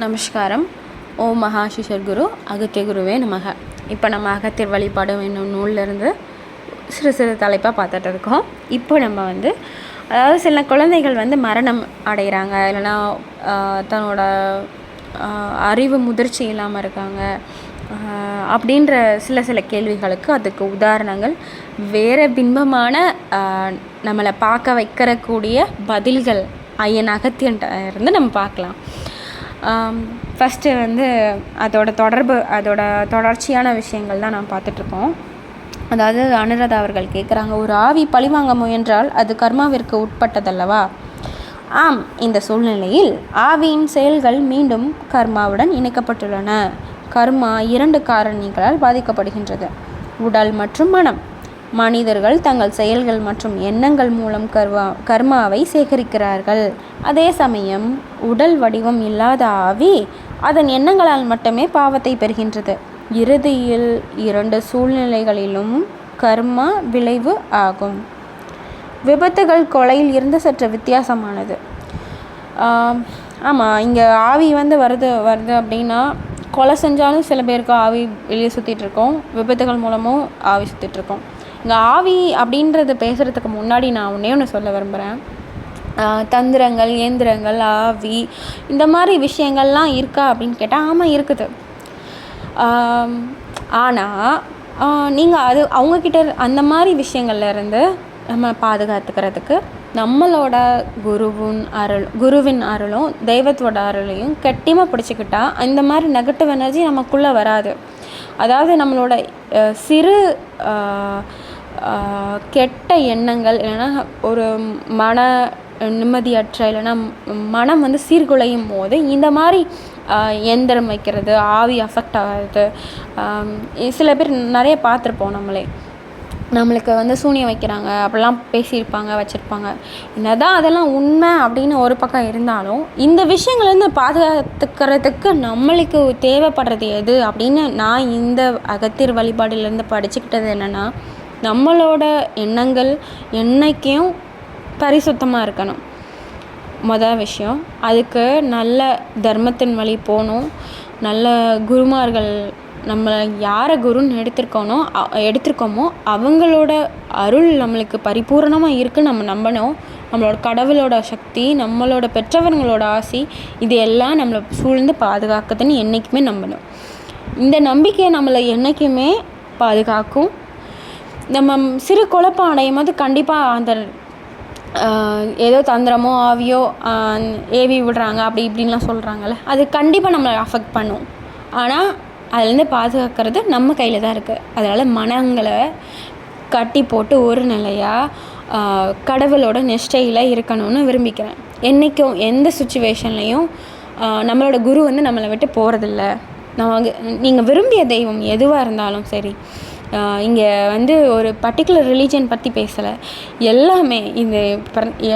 நமஸ்காரம். ஓம் மகாசிஷர் குரு அகத்திய குருவே நமக. இப்போ நம்ம அகத்தியர் வழிபாடு என்னும் நூல்லேருந்து சிறு சிறு தலைப்பாக பார்த்துட்டு இருக்கோம். இப்போ நம்ம வந்து அதாவது சில குழந்தைகள் வந்து மரணம் அடைகிறாங்க இல்லைன்னா தன்னோட அறிவு முதிர்ச்சி இல்லாமல் இருக்காங்க. அப்படின்ற சில சில கேள்விகளுக்கு அதுக்கு உதாரணங்கள் வேறு பின்பமான நம்மளை பார்க்க வைக்கிறக்கூடிய பதில்கள் ஐயன் அகத்தியன்ட்ட இருந்து நம்ம பார்க்கலாம். ஃபஸ்ட்டு வந்து அதோட தொடர்பு அதோட தொடர்ச்சியான விஷயங்கள் தான் நான் பார்த்துட்ருக்கோம். அதாவது அனுராதா அவர்கள் கேட்குறாங்க ஒரு ஆவி பழிவாங்க முயன்றால் அது கர்மாவிற்கு உட்பட்டதல்லவா? ஆம் இந்த சூழ்நிலையில் ஆவியின் செயல்கள் மீண்டும் கர்மாவுடன் இணைக்கப்பட்டுள்ளன. கர்மா இரண்டு காரணிகளால் பாதிக்கப்படுகின்றது. உடல் மற்றும் மனம். மனிதர்கள் தங்கள் செயல்கள் மற்றும் எண்ணங்கள் மூலம் கர்வா கர்மாவை சேகரிக்கிறார்கள். அதே சமயம் உடல் வடிவம் இல்லாத ஆவி அதன் எண்ணங்களால் மட்டுமே பாவத்தை பெறுகின்றது. இறுதியில் இரண்டு சூழ்நிலைகளிலும் கர்மா விளைவு ஆகும். விபத்துகள் கொலையில் இருந்து சற்று வித்தியாசமானது. ஆமாம் இங்கே ஆவி வந்து வருது வருது அப்படின்னா கொலை செஞ்சாலும் சில பேருக்கு ஆவி வெளியே சுற்றிட்டு இருக்கோம். விபத்துகள் மூலமும் ஆவி சுற்றிட்டு இருக்கோம். இங்கே ஆவி அப்படின்றது பேசுகிறதுக்கு முன்னாடி நான் ஒன்றே ஒன்று சொல்ல விரும்புகிறேன் தந்திரங்கள் இயந்திரங்கள் ஆவி இந்த மாதிரி விஷயங்கள்லாம் இருக்கா அப்படின்னு கேட்டால் ஆமாம் இருக்குது. ஆனால் நீங்கள் அது அவங்கக்கிட்ட அந்த மாதிரி விஷயங்கள்லேருந்து நம்ம பாதுகாத்துக்கிறதுக்கு நம்மளோட குருவின் அருள் குருவின் அருளும் தெய்வத்தோட அருளையும் கெட்டியமாக பிடிச்சிக்கிட்டா இந்த மாதிரி நெகட்டிவ் எனர்ஜி நமக்குள்ளே வராது. அதாவது நம்மளோட சிறு கெட்ட எண்ணங்கள் இல்லைன்னா ஒரு மன நிம்மதியற்ற இல்லைன்னா மனம் வந்து சீர்குலையும் போது இந்த மாதிரி எந்திரம் வைக்கிறது ஆவி அஃபெக்ட் ஆகிறது சில பேர் நிறைய பார்த்துருப்போம் நம்மளே. நம்மளுக்கு வந்து சூனியம் வைக்கிறாங்க அப்படிலாம் பேசியிருப்பாங்க வச்சுருப்பாங்க. என்னதான் அதெல்லாம் உண்மை அப்படின்னு ஒரு பக்கம் இருந்தாலும் இந்த விஷயங்கள்லேருந்து பாதுகாத்துக்கிறதுக்கு நம்மளுக்கு தேவைப்படுறது எது அப்படின்னு நான் இந்த அகத்தியர் வழிபாடுலேருந்து படிச்சுக்கிட்டது என்னென்னா நம்மளோட எண்ணங்கள் என்றைக்கும் பரிசுத்தமாக இருக்கணும். மொதல் விஷயம் அதுக்கு நல்ல தர்மத்தின் வழி போகணும். நல்ல குருமார்கள் நம்ம யாரை குருன்னு எடுத்திருக்கோனோ எடுத்திருக்கோமோ அவங்களோட அருள் நம்மளுக்கு பரிபூரணமாக இருக்குன்னு நம்ம நம்பணும். நம்மளோட கடவுளோட சக்தி நம்மளோட பெற்றவர்களோட ஆசி இது எல்லாம் நம்மளை சூழ்ந்து பாதுகாக்குதுன்னு என்றைக்குமே நம்பணும். இந்த நம்பிக்கை நம்மளை என்றைக்குமே பாதுகாக்கும். நம்ம சிறு குழப்பம் அடையும் போது கண்டிப்பாக அந்த ஏதோ தந்திரமோ ஆவியோ ஏவி விடுறாங்க அப்படி இப்படின்லாம் சொல்கிறாங்கல்ல அது கண்டிப்பாக நம்மளை அஃபெக்ட் பண்ணும். ஆனால் அதுலேருந்து பாதுகாக்கிறது நம்ம கையில் தான் இருக்குது அதனால் மனங்களை கட்டி போட்டு ஒரு நிலையாக கடவுளோட நிஷ்டையில் இருக்கணும்னு விரும்பிக்கிறேன். என்றைக்கும் எந்த சுச்சுவேஷன்லேயும் நம்மளோட குரு வந்து நம்மளை விட்டு போகிறதில்ல நம்ம நீங்கள் விரும்பிய தெய்வம் எதுவாக இருந்தாலும் சரி இங்கே வந்து ஒரு பர்டிகுலர் ரிலீஜன் பற்றி பேசலை. எல்லாமே இந்த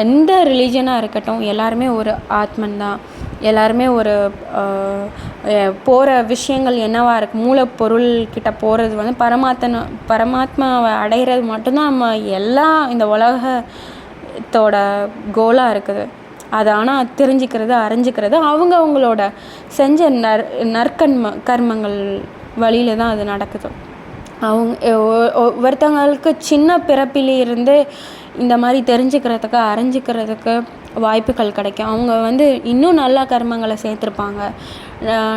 எந்த ரிலீஜனாக இருக்கட்டும் எல்லாருமே ஒரு ஆத்மன் தான் எல்லாருமே ஒரு போகிற விஷயங்கள் என்னவாக இருக்குது மூலப்பொருள் கிட்ட போகிறது வந்து பரமாத்தன பரமாத்மாவை அடைகிறது மட்டும்தான் நம்ம எல்லா இந்த உலகத்தோட கோலாக இருக்குது. அது ஆனால் தெரிஞ்சுக்கிறது அறிஞ்சிக்கிறது அவங்க அவங்களோட செஞ்ச நற் நற்கண்ம கர்மங்கள் வழியில தான் அது நடக்குது. அவங்க ஒ- சின்ன பிறப்பிலேருந்து இந்த மாதிரி தெரிஞ்சுக்கிறதுக்கு அறிஞ்சிக்கிறதுக்கு வாய்ப்புகள் கிடைக்கும். அவங்க வந்து இன்னும் நல்ல கர்மங்களை சேர்த்துருப்பாங்க.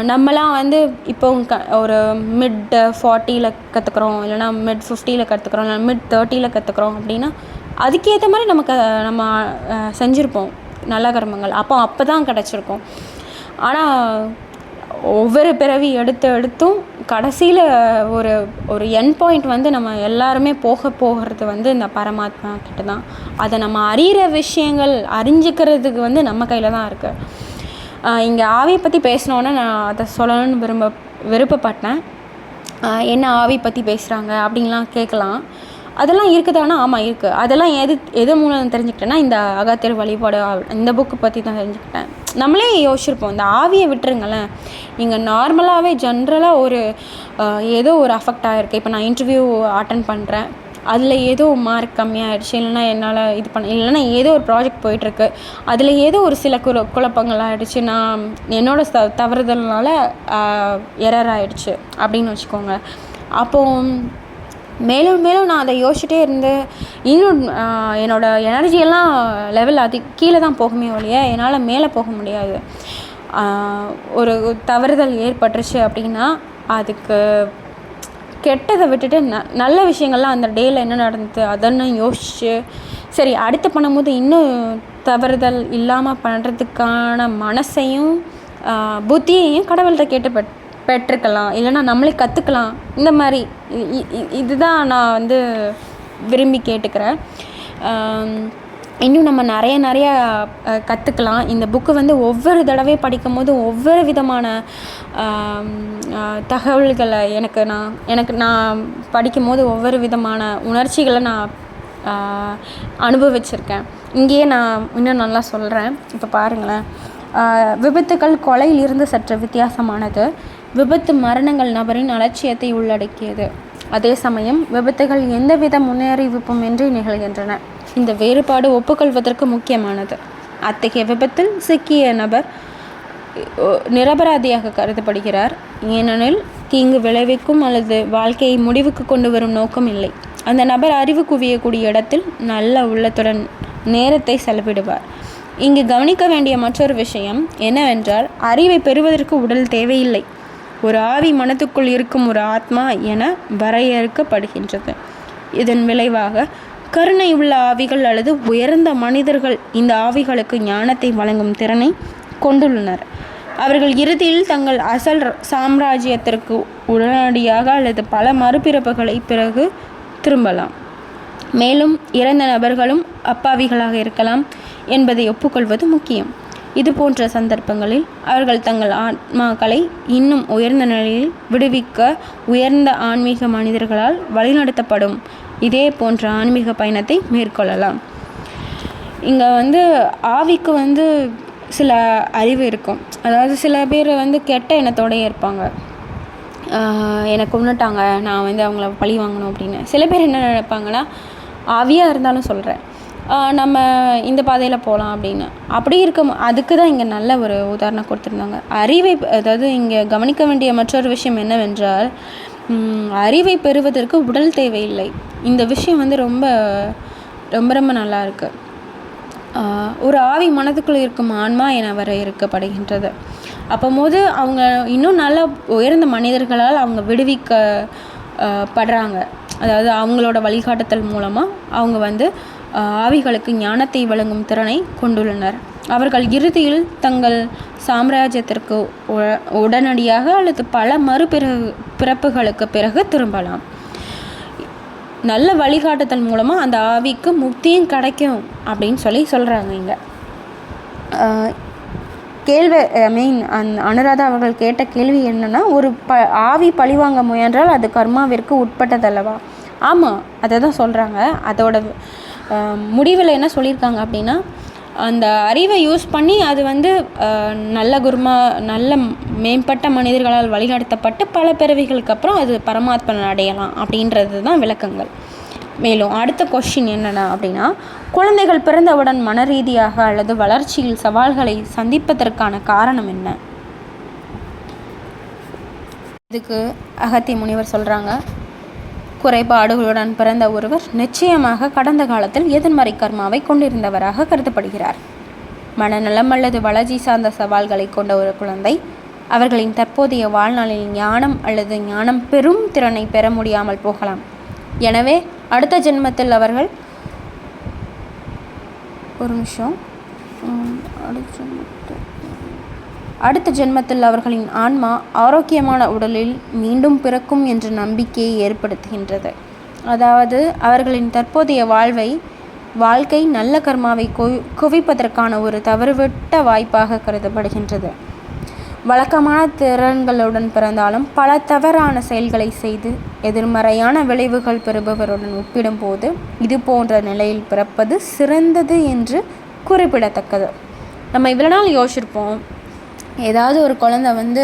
நம்மலாம் வந்து இப்போ க ஒரு மிட் ஃபார்ட்டியில் கற்றுக்குறோம் இல்லைனா மிட் ஃபிஃப்டியில் கற்றுக்குறோம் இல்லை மிட் தேர்ட்டியில் கற்றுக்குறோம் அப்படின்னா அதுக்கேற்ற மாதிரி நமக்கு நம்ம செஞ்சுருப்போம். நல்ல கர்மங்கள். அப்போ அப்போ தான் கிடச்சிருக்கும். ஆனால் ஒவ்வொரு பிறவி எடுத்து எடுத்தும் கடைசியில் ஒரு ஒரு என் பாயிண்ட் வந்து நம்ம எல்லாருமே போக போகிறது வந்து இந்த பரமாத்மா கிட்ட தான் அதை நம்ம அறிகிற விஷயங்கள் அறிஞ்சிக்கிறதுக்கு வந்து நம்ம கையில் தான் இருக்குது இங்கே ஆவியை பற்றி பேசினோன்னே நான் அதை சொல்லணும்னு விரும்ப விருப்பப்பட்டேன். என்ன ஆவி பற்றி பேசுகிறாங்க அப்படின்லாம் கேட்கலாம். அதெல்லாம் இருக்குதானா ஆமாம் இருக்குது அதெல்லாம் எது எது மூலம் தெரிஞ்சுக்கிட்டேன்னா இந்த அகத்தியர் வழிபாடு ஆ- இந்த புக்கு பற்றி தான் தெரிஞ்சுக்கிட்டேன். நம்மளே யோசிச்சிருப்போம் இந்த ஆவியை விட்டுருங்களேன். நீங்கள் நார்மலாகவே ஜென்ரலாக ஒரு ஏதோ ஒரு அஃபெக்ட் ஆகிருக்கு இப்போ நான் இன்டர்வியூ அட்டன் பண்ணுறேன் அதில் ஏதோ மார்க் கம்மியாகிடுச்சு இல்லைனா என்னால் இது பண்ண இல்லைனா ஏதோ ஒரு ப்ராஜெக்ட் போயிட்டுருக்கு. அதில் ஏதோ ஒரு சில குழ குழப்பங்கள் ஆகிடுச்சு நான் என்னோட த தவறுதல்னால எரர் ஆகிடுச்சு அப்படின்னு வச்சுக்கோங்க. அப்போது மேலும் மேலும் நான் அதை யோசிச்சுட்டே இருந்து இன்னும் என்னோடய எனர்ஜியெல்லாம் லெவல் அதி கீழே தான் போகுமே ஒழிய என்னால் மேலே போக முடியாது. ஒரு தவறுதல் ஏற்பட்டுருச்சு அப்படின்னா அதுக்கு கெட்டதை விட்டுட்டு ந நல்ல விஷயங்கள்லாம் அந்த டேயில் என்ன நடந்தது அதன்னு யோசித்து சரி அடுத்து பண்ணும்போது இன்னும் தவறுதல் இல்லாமல் பண்ணுறதுக்கான மனசையும் புத்தியையும் கடவுள்கிட்ட கேட்டு பெற்றுக்கலாம் இல்லைன்னா நம்மளே கற்றுக்கலாம் இந்த மாதிரி இதுதான் நான் வந்து விரும்பி கேட்டுக்கிறேன். இன்னும் நம்ம நிறைய நிறையா கற்றுக்கலாம் இந்த புக்கு வந்து ஒவ்வொரு தடவை படிக்கும் போதும் ஒவ்வொரு விதமான தகவல்களை எனக்கு நான் எனக்கு நான் படிக்கும் போது ஒவ்வொரு விதமான உணர்ச்சிகளை நான் அனுபவிச்சிருக்கேன். இங்கேயே நான் இன்னும் நல்லா சொல்கிறேன் இப்போ பாருங்களேன். விபத்துக்கள் கொலையிலிருந்து சற்று வித்தியாசமானது. விபத்து மரணங்கள் நபரின் அலட்சியத்தை உள்ளடக்கியது. அதே சமயம் விபத்துகள் எந்தவித முன்னறிவிப்புமின்றி நிகழ்கின்றன. இந்த வேறுபாடு ஒப்புக்கொள்வதற்கு முக்கியமானது. அத்தகைய விபத்தில் சிக்கிய நபர் நிரபராதியாக கருதப்படுகிறார். ஏனெனில் தீங்கு விளைவிக்கும் அல்லது வாழ்க்கையை முடிவுக்கு கொண்டு வரும் நோக்கம் இல்லை. அந்த நபர் அறிவு குவியக்கூடிய இடத்தில் நல்ல உள்ளத்துடன் நேரத்தை செலவிடுவார். இங்கு கவனிக்க வேண்டிய மற்றொரு விஷயம் என்னவென்றால் அறிவை பெறுவதற்கு உடல் தேவையில்லை. ஒரு ஆவி மனத்துக்குள் இருக்கும் ஒரு ஆத்மா என வரையறுக்கப்படுகின்றது. இதன் விளைவாக கருணை உள்ள ஆவிகள் அல்லது உயர்ந்த மனிதர்கள் இந்த ஆவிகளுக்கு ஞானத்தை வழங்கும் திறனை கொண்டுள்ளனர். அவர்கள் இறுதியில் தங்கள் அசல் சாம்ராஜ்யத்திற்கு உடனடியாக அல்லது பல மறுபிறப்புகளை பிறகு திரும்பலாம். மேலும் இறந்த நபர்களும் அப்பாவிகளாக இருக்கலாம் என்பதை ஒப்புக்கொள்வது முக்கியம். இது போன்ற சந்தர்ப்பங்களில் அவர்கள் தங்கள் ஆன்மாக்களை இன்னும் உயர்ந்த நிலையில் விடுவிக்க உயர்ந்த ஆன்மீக மனிதர்களால் வழிநடத்தப்படும். இதே போன்ற ஆன்மீக பயணத்தை மேற்கொள்ளலாம். இங்கே வந்து ஆவிக்கு வந்து சில அறிவு இருக்கும். அதாவது சில பேர் வந்து கெட்ட எண்ணத்தோடயே இருப்பாங்க. எனக்கு கொண்டுட்டாங்க நான் வந்து அவங்கள பழி வாங்கணும் அப்படின்னு. சில பேர் என்ன நினைப்பாங்கன்னா ஆவியாக இருந்தாலும் சொல்கிறேன் நம்ம இந்த பாதையில் போகலாம் அப்படின்னு. அப்படி இருக்க அதுக்கு தான் இங்கே நல்ல ஒரு உதாரணம் கொடுத்துருந்தாங்க. அறிவை அதாவது இங்கே கவனிக்க வேண்டிய மற்றொரு விஷயம் என்னவென்றால் அறிவை பெறுவதற்கு உடல் தேவையில்லை. இந்த விஷயம் வந்து ரொம்ப ரொம்ப ரொம்ப நல்லா இருக்குது ஒரு ஆவி மனதுக்குள் இருக்கும் ஆன்மா என வரையறுக்கப்படுகின்றது. அப்போது அவங்க இன்னும் நல்லா உயர்ந்த மனிதர்களால் அவங்க விடுவிக்க படுறாங்க. அதாவது அவங்களோட வழிகாட்டுதல் மூலமாக அவங்க வந்து ஆவிகளுக்கு ஞானத்தை வழங்கும் திறனை கொண்டுள்ளனர். அவர்கள் இறுதியில் தங்கள் சாம்ராஜ்யத்திற்கு உடனடியாக அல்லது பல மறுபிறகு பிறப்புகளுக்கு பிறகு திரும்பலாம். நல்ல வழிகாட்டுதல் மூலமாக அந்த ஆவிக்கு முக்தியும் கிடைக்கும் அப்படின்னு சொல்லி சொல்கிறாங்க இங்கே. கேள்வி ஐ மீன் அந் அனுராதா அவர்கள் கேட்ட கேள்வி என்னென்னா ஒரு ப ஆவி பழிவாங்க முயன்றால் அது கர்மாவிற்கு உட்பட்டதல்லவா? ஆமாம் அதை தான் சொல்கிறாங்க அதோட முடிவில் என்ன சொல்லியிருக்காங்க அப்படின்னா அந்த அறிவை யூஸ் பண்ணி அது வந்து நல்ல குருமா நல்ல மேம்பட்ட மனிதர்களால் வழிநடத்தப்பட்டு பல பிறவிகளுக்கு அப்புறம் அது பரமாத்மன் அடையலாம் அப்படின்றது தான் விளக்கங்கள். மேலும் அடுத்த கொஷின் என்னென்ன அப்படின்னா குழந்தைகள் பிறந்தவுடன் மன ரீதியாக அல்லது வளர்ச்சியில் சவால்களை சந்திப்பதற்கான காரணம் என்ன? இதுக்கு அகத்தி முனிவர் சொல்கிறாங்க குறைபாடுகளுடன் பிறந்த ஒருவர் நிச்சயமாக கடந்த காலத்தில் எதிர்மறை கர்மாவை கொண்டிருந்தவராக கருதப்படுகிறார். மனநலம் அல்லது வளர்ச்சி சார்ந்த சவால்களை கொண்ட ஒரு குழந்தை அவர்களின் தற்போதைய வாழ்நாளில் ஞானம் அல்லது ஞானம் பெரும் திறனை பெற முடியாமல் போகலாம். எனவே அடுத்த ஜென்மத்தில் அவர்கள் ஒரு நிமிஷம். அடுத்த அடுத்த ஜென்மத்தில் அவர்களின் ஆன்மா ஆரோக்கியமான உடலில் மீண்டும் பிறக்கும் என்ற நம்பிக்கையை ஏற்படுத்துகின்றது. அதாவது அவர்களின் தற்போதைய வாழ்வை வாழ்க்கை நல்ல கர்மாவை குவிப்பதற்கான ஒரு தவறுவிட்ட வாய்ப்பாக கருதப்படுகின்றது. வழக்கமான திறன்களுடன் பிறந்தாலும் பல தவறான செயல்களை செய்து எதிர்மறையான விளைவுகள் பெறுபவருடன் ஒப்பிடும்போது இது போன்ற நிலையில் பிறப்பது சிறந்தது என்று குறிப்பிடத்தக்கது. நம்ம இவ்வளோ நாள் யோசிச்சிருப்போம் ஏதாவது ஒரு குழந்த வந்து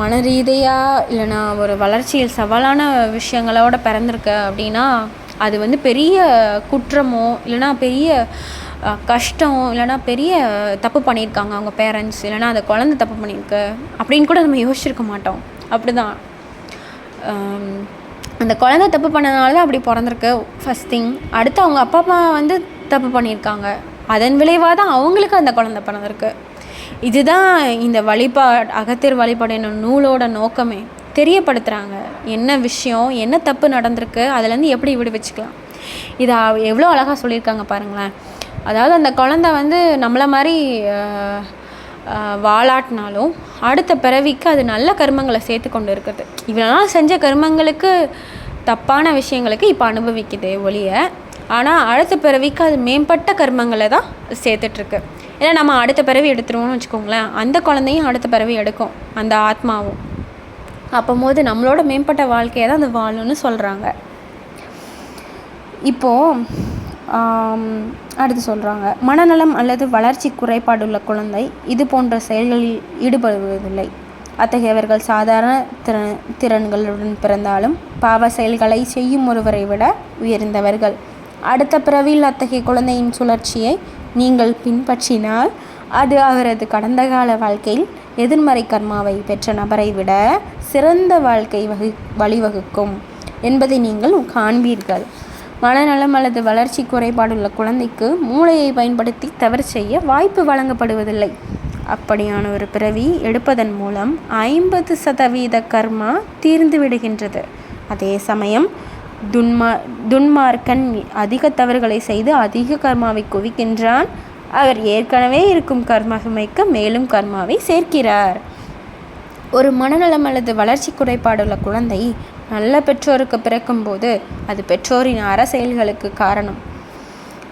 மன ரீதியாக இல்லைனா ஒரு வளர்ச்சியில் சவாலான விஷயங்களோட பிறந்திருக்கு அப்படின்னா அது வந்து பெரிய குற்றமோ இல்லைனா பெரிய கஷ்டம் இல்லைனா பெரிய தப்பு பண்ணியிருக்காங்க அவங்க பேரண்ட்ஸ் இல்லைனா அந்த குழந்தை தப்பு பண்ணியிருக்கு அப்படின்னு கூட நம்ம யோசிச்சிருக்க மாட்டோம். அப்படி தான் அந்த குழந்தை தப்பு பண்ணதுனால தான் அப்படி பிறந்திருக்கு ஃபஸ்ட் திங் அடுத்து அவங்க அப்பா அம்மா வந்து தப்பு பண்ணியிருக்காங்க. அதன் விளைவாக தான் அவங்களுக்கு அந்த குழந்தை பிறந்திருக்கு. இதுதான் இந்த வழிபாடு அகத்தியர் வழிபாடு என்னும் நூலோட நோக்கமே. தெரியப்படுத்துகிறாங்க என்ன விஷயம் என்ன தப்பு நடந்திருக்கு அதுலேருந்து எப்படி விடுவிச்சுக்கலாம் இதை எவ்வளோ அழகாக சொல்லியிருக்காங்க பாருங்களேன். அதாவது அந்த குழந்தை வந்து நம்மளை மாதிரி வாழாட்டினாலும் அடுத்த பிறவிக்கு அது நல்ல கர்மங்களை சேர்த்து கொண்டு இருக்குது. இவ்வளோ செஞ்ச கர்மங்களுக்கு தப்பான விஷயங்களுக்கு இப்போ அனுபவிக்குது ஒளிய ஆனால் அடுத்த பிறவிக்கு அது மேம்பட்ட கர்மங்களை தான் சேர்த்துட்ருக்கு ஏன்னா நம்ம அடுத்த பிறவி எடுத்துருவோம்னு வச்சுக்கோங்களேன். அந்த குழந்தையும் அடுத்த பிறவி எடுக்கும் அந்த ஆத்மாவும். அப்போது நம்மளோட மேம்பட்ட வாழ்க்கையை தான் அது வாழும்னு சொல்கிறாங்க இப்போது அடுத்து சொல்கிறாங்க மனநலம் அல்லது வளர்ச்சி குறைபாடுள்ள குழந்தை இது போன்ற செயல்களில் ஈடுபடுவதில்லை. அத்தகையவர்கள் சாதாரண திறன் திறன்களுடன் பிறந்தாலும் பாவ செயல்களை செய்யும் ஒருவரை விட உயர்ந்தவர்கள். அடுத்த பிறவியில் அத்தகைய குழந்தையின் சுழற்சியை நீங்கள் பின்பற்றினால் அது அவரது கடந்த கால வாழ்க்கையில் எதிர்மறை கர்மாவை பெற்ற நபரை விட சிறந்த வாழ்க்கை வகு வழிவகுக்கும் என்பதை நீங்கள் காண்பீர்கள். மனநலம் அல்லது வளர்ச்சி குறைபாடுள்ள குழந்தைக்கு மூளையை பயன்படுத்தி தவறு செய்ய வாய்ப்பு வழங்கப்படுவதில்லை. அப்படியான ஒரு பிறவி எடுப்பதன் மூலம் ஐம்பது சதவீத கர்மா தீர்ந்து விடுகின்றது. அதே சமயம் துன்மா துன்மார்க்கன் அதிக தவறுகளை செய்து அதிக கர்மாவை குவிக்கின்றான். அவர் ஏற்கனவே இருக்கும் கர்மகுமைக்கு மேலும் கர்மாவை சேர்க்கிறார். ஒரு மனநலம் அல்லது வளர்ச்சி குறைபாடுள்ள குழந்தை நல்ல பெற்றோருக்கு பிறக்கும்போது அது பெற்றோரின் அற செயல்களுக்கு காரணம்.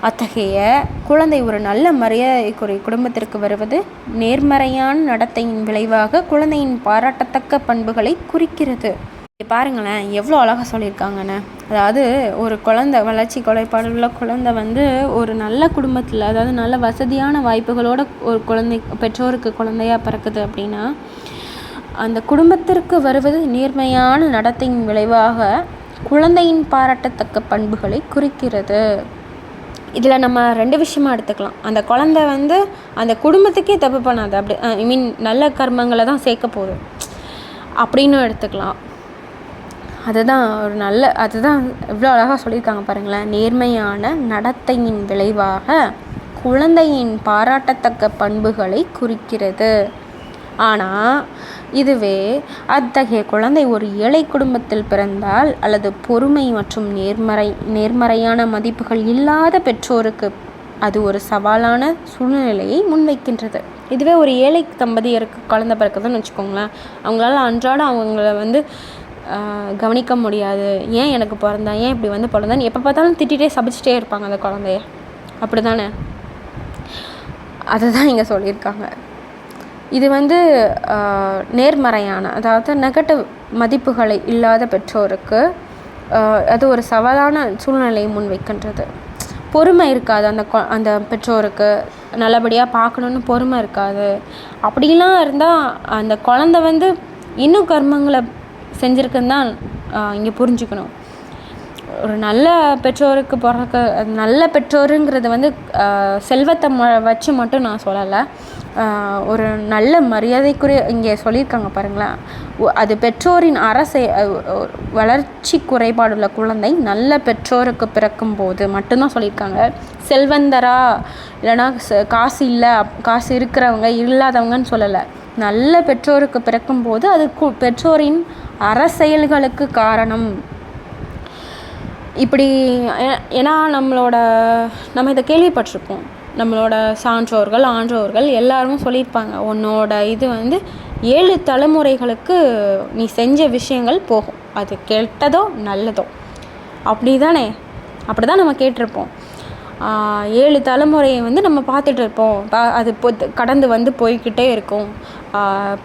அத்தகைய குழந்தை ஒரு நல்ல மரியாதைக்குரிய குடும்பத்திற்கு வருவது நேர்மறையான நடத்தையின் விளைவாக குழந்தையின் பாராட்டத்தக்க பண்புகளை குறிக்கிறது. பாருங்களேன் எவ்வளோ அழகாக சொல்லியிருக்காங்கண்ணே. அதாவது ஒரு குழந்தை வளர்ச்சி குறைபாடுள்ள குழந்தை வந்து ஒரு நல்ல குடும்பத்தில் அதாவது நல்ல வசதியான வாய்ப்புகளோட ஒரு குழந்தை பெற்றோருக்கு குழந்தையாக பிறக்குது அப்படின்னா அந்த குடும்பத்திற்கு வருவது நேர்மையான நடத்தையின் விளைவாக குழந்தையின் பாராட்டத்தக்க பண்புகளை குறிக்கிறது. இதில் நம்ம ரெண்டு விஷயமா எடுத்துக்கலாம். அந்த குழந்தை வந்து அந்த குடும்பத்துக்கே தப்பு பண்ணாது அப்படி ஐ மீன் நல்ல கர்மங்களை தான் சேர்க்க போகுது. அப்படின்னு எடுத்துக்கலாம். அதுதான் ஒரு நல்ல அதுதான் எவ்வளோ அழகாக சொல்லியிருக்காங்க பாருங்களேன். நேர்மையான நடத்தையின் விளைவாக குழந்தையின் பாராட்டத்தக்க பண்புகளை குறிக்கிறது. ஆனால் இதுவே அத்தகைய குழந்தை ஒரு ஏழை குடும்பத்தில் பிறந்தால் அல்லது பொறுமை மற்றும் நேர்மறை நேர்மறையான மதிப்புகள் இல்லாத பெற்றோருக்கு அது ஒரு சவாலான சூழ்நிலையை முன்வைக்கின்றது. இதுவே ஒரு ஏழை தம்பதியருக்கு குழந்த பிறக்குதுன்னு வச்சுக்கோங்களேன். அவங்களால அன்றாடம் அவங்கள வந்து கவனிக்க முடியாது. ஏன் எனக்கு பிறந்தா? ஏன் இப்படி வந்து பிறந்தான்னு? எப்போ பார்த்தாலும் திட்டிகிட்டே சபிச்சிட்டே இருப்பாங்க அந்த குழந்தைய. அப்படி தானே அதை தான் இங்கே சொல்லியிருக்காங்க. இது வந்து நேர்மறையான அதாவது நெகட்டிவ் மதிப்புகளை இல்லாத பெற்றோருக்கு அது ஒரு சவாலான சூழ்நிலையை முன்வைக்கின்றது. பொறுமை இருக்காது அந்த கொ அந்த பெற்றோருக்கு. நல்லபடியாக பார்க்கணுன்னு பொறுமை இருக்காது. அப்படிலாம் இருந்தால் அந்த குழந்த வந்து இன்னும் கர்மங்களை செஞ்சுருக்குன்னு தான் இங்கே புரிஞ்சுக்கணும். ஒரு நல்ல பெற்றோருக்கு பிறக்க நல்ல பெற்றோருங்கிறது வந்து செல்வத்தை ம வச்சு மட்டும் நான் சொல்லலை. ஒரு நல்ல மரியாதைக்குரிய இங்கே சொல்லியிருக்காங்க பாருங்களேன். அது பெற்றோரின் அரசை வளர்ச்சி குறைபாடுள்ள குழந்தை நல்ல பெற்றோருக்கு பிறக்கும்போது மட்டும்தான் சொல்லியிருக்காங்க. செல்வந்தரா இல்லைனா காசு இல்லை காசு இருக்கிறவங்க இல்லாதவங்கன்னு சொல்லலை. நல்ல பெற்றோருக்கு பிறக்கும்போது அது பெற்றோரின் அறச்செயல்களுக்கு காரணம். இப்படி ஏ- ஏன்னா நம்மளோட நம்ம இதை கேள்விப்பட்டிருப்போம். நம்மளோட சான்றோர்கள் ஆன்றோர்கள் எல்லாரும் சொல்லியிருப்பாங்க உன்னோட இது வந்து ஏழு தலைமுறைகளுக்கு நீ செஞ்ச விஷயங்கள் போகும். அது கெட்டதோ நல்லதோ. அப்படி தானே அப்படி தான் நம்ம கேட்டிருப்போம். ஏழு தலைமுறையை வந்து நம்ம பார்த்துட்டு இருப்போம். பா- அது கடந்து வந்து போய்க்கிட்டே இருக்கும்.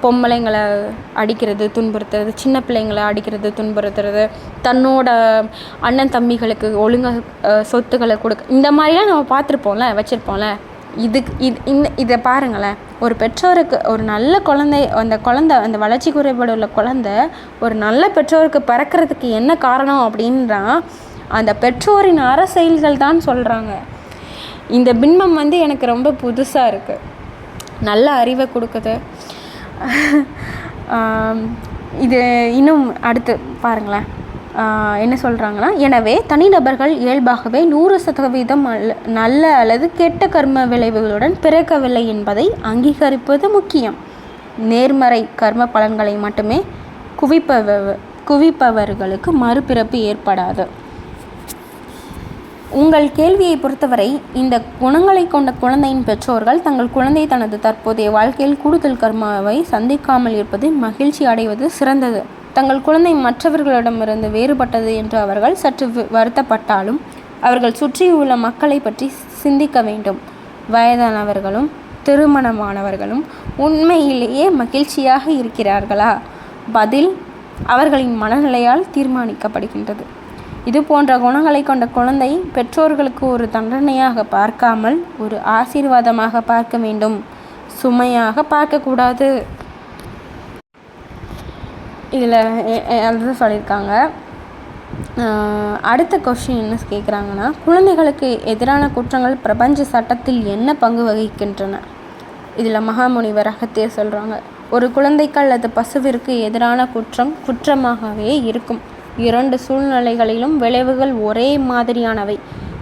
பொம்பளைங்களை அடிக்கிறது துன்புறுத்துறது சின்ன பிள்ளைங்களை அடிக்கிறது துன்புறுத்துறது தன்னோட அண்ணன் தம்பிகளுக்கு ஒழுங்காக சொத்துக்களை கொடுக்க இந்த மாதிரிலாம் நம்ம பார்த்துருப்போம்ல வச்சுருப்போம்ல. இதுக்கு இது இந்த இதை பாருங்களேன். ஒரு பெற்றோருக்கு ஒரு நல்ல குழந்தை அந்த குழந்த அந்த வளர்ச்சி குறைபாடு உள்ள குழந்த ஒரு நல்ல பெற்றோருக்கு பிறக்கிறதுக்கு என்ன காரணம் அப்படின்றா அந்த பெற்றோரின் அரசெயல்கள் தான் சொல்கிறாங்க இந்த பின்பம் வந்து எனக்கு ரொம்ப புதுசாக இருக்குது நல்ல அறிவை கொடுக்குது. இது இன்னும் அடுத்து பாருங்களேன். என்ன சொல்கிறாங்கன்னா எனவே தனிநபர்கள் இயல்பாகவே நூறு சதவீதம் அல்ல நல்ல அல்லது கெட்ட கர்ம விளைவுகளுடன் பிறக்கவில்லை என்பதை அங்கீகரிப்பது முக்கியம். நேர்மறை கர்ம பலன்களை மட்டுமே குவிப்பவ குவிப்பவர்களுக்கு மறுபிறப்பு ஏற்படாது. உங்கள் கேள்வியை பொறுத்தவரை இந்த குணங்களை கொண்ட குழந்தையின் பெற்றோர்கள் தங்கள் குழந்தை தனது தற்போதைய வாழ்க்கையில் கூடுதல் கர்மாவை சந்திக்காமல் இருப்பது மகிழ்ச்சி அடைவது சிறந்தது. தங்கள் குழந்தை மற்றவர்களிடமிருந்து வேறுபட்டது என்று அவர்கள் சற்று வருத்தப்பட்டாலும் அவர்கள் சுற்றியுள்ள மக்களை பற்றி சிந்திக்க வேண்டும். வயதானவர்களும் திருமணமானவர்களும் உண்மையிலேயே மகிழ்ச்சியாக இருக்கிறார்களா? பதில் அவர்களின் மனநிலையால் தீர்மானிக்கப்படுகின்றது. இது போன்ற குணங்களை கொண்ட குழந்தை பெற்றோர்களுக்கு ஒரு தண்டனையாக பார்க்காமல் ஒரு ஆசீர்வாதமாக பார்க்க வேண்டும். சுமையாக பார்க்கக்கூடாது. இதில் அதுதான் சொல்லியிருக்காங்க. அடுத்த கொஷின் என்ன கேட்குறாங்கன்னா குழந்தைகளுக்கு எதிரான குற்றங்கள் பிரபஞ்ச சட்டத்தில் என்ன பங்கு வகிக்கின்றன? இதில் மகாமுனிவர் அகத்தியர் சொல்கிறாங்க ஒரு குழந்தைக்கு அல்லது பசுவிற்கு எதிரான குற்றம் குற்றமாகவே இருக்கும். இரண்டு சூழ்நிலைகளிலும் விளைவுகள் ஒரே மாதிரியானவை.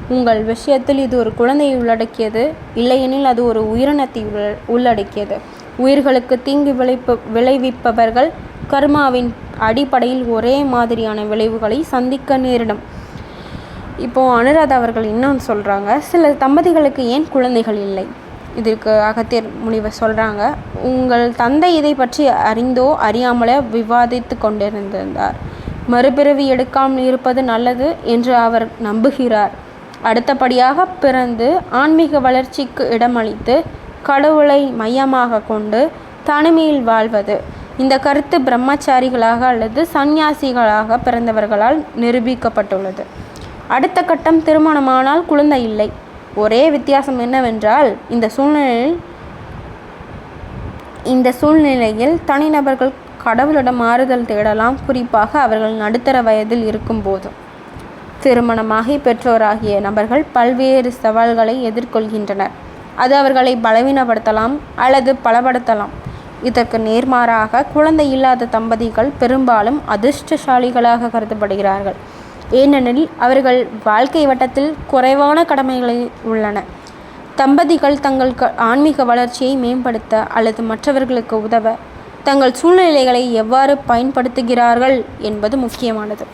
உங்கள் விஷயத்தில் இது ஒரு குழந்தையை உள்ளடக்கியது இல்லையெனில் அது ஒரு உயிரினத்தை உள்ளடக்கியது. உயிர்களுக்கு தீங்கு விளைப்பு விளைவிப்பவர்கள் கர்மாவின் அடிப்படையில் ஒரே மாதிரியான விளைவுகளை சந்திக்க நேரிடும். இப்போது அனுராதா அவர்கள் இன்னும் சொல்கிறாங்க சில தம்பதிகளுக்கு ஏன் குழந்தைகள் இல்லை? இதற்கு அகத்தியர் முனிவர் சொல்கிறாங்க உங்கள் தந்தை இதை பற்றி அறிந்தோ அறியாமலே விவாதித்து கொண்டிருந்திருந்தார். மறுபிறவி எடுக்காமல் இருப்பது நல்லது என்று அவர் நம்புகிறார். அடுத்தபடியாக பிறந்து ஆன்மீக வளர்ச்சிக்கு இடமளித்து கடவுளை மையமாக கொண்டு தனிமையில் வாழ்வது. இந்த கருத்து பிரம்மச்சாரிகளாக அல்லது சந்நியாசிகளாக பிறந்தவர்களால் நிரூபிக்கப்பட்டுள்ளது. அடுத்த கட்டம் திருமணமானால் குழந்தை இல்லை. ஒரே வித்தியாசம் என்னவென்றால் இந்த சூழ்நிலையில் இந்த சூழ்நிலையில் தனிநபர்கள் கடவுளிடம் ஆறுதல் தேடலாம். குறிப்பாக அவர்கள் நடுத்தர வயதில் இருக்கும்போது. திருமணமாகி பெற்றோராகிய நபர்கள் பல்வேறு சவால்களை எதிர்கொள்கின்றனர். அது அவர்களை பலவீனப்படுத்தலாம் அல்லது பலப்படுத்தலாம். இதற்கு நேர்மாறாக குழந்தை இல்லாத தம்பதிகள் பெரும்பாலும் அதிர்ஷ்டசாலிகளாக கருதப்படுகிறார்கள். ஏனெனில் அவர்கள் வாழ்க்கை வட்டத்தில் குறைவான கடமைகளை உள்ளன தம்பதிகள் தங்கள் க ஆன்மீக வளர்ச்சியை மேம்படுத்த அல்லது மற்றவர்களுக்கு உதவ தங்கள் சூழ்நிலைகளை எவ்வாறு பயன்படுத்துகிறார்கள் என்பது முக்கியமானது.